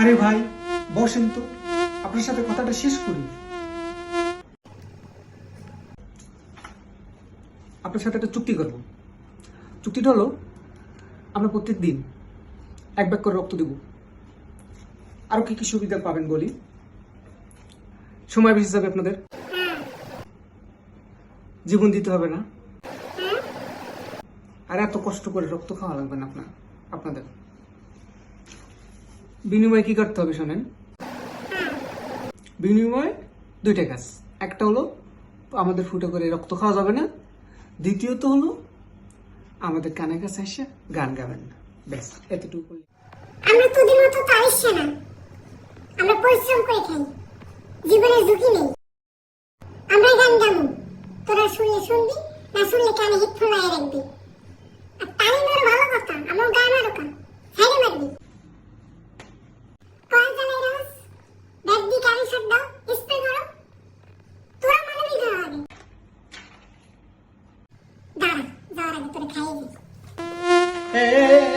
আরে ভাই, বসেন তো। আপনার সাথে কথাটা শেষ করি। আপনার সাথে একটা চুক্তি করব। চুক্তিটা হলো, আমরা প্রত্যেক দিন এক ব্যাগ করে রক্ত দেব। আরও কি কি সুবিধা পাবেন বলি? সময় বেশি যাবে আপনাদের? জীবন দিতে হবে না? আর এত কষ্ট করে রক্ত খাওয়া লাগবে না আপনার আপনাদের। বিনিময়ে কি করতে হবে শোনেন? বিনিময়ে দুইটা কাজ। একটা হলো, আমাদের ফুটে করে রক্ত খাওয়া যাবে না। দ্বিতীয়ত হলো, আমাদের কানে কাছে এসে গান গাবেন না। ব্যাস, এতটুকু আমরা তোদের মতো তারিস না। আমরা পরিশ্রম করে খাই। জীবনের ঝুঁকি নেই। আমরা গান গাবো। তোরা শুনলে শুনবি, না শুনলে কানে হেডফোন লাগিয়ে রাখবি আর তালি মেরে ভালো কথা আমার গান আরও কান হ্যাঁ মারবি কয় জ্বালাই রস ব্যাগ শট দাও স্প্রে ধরো। তোরা মানবি না হবে? দাঁড়া যাওয়ার আগে তোরা খাইয়ে দিই।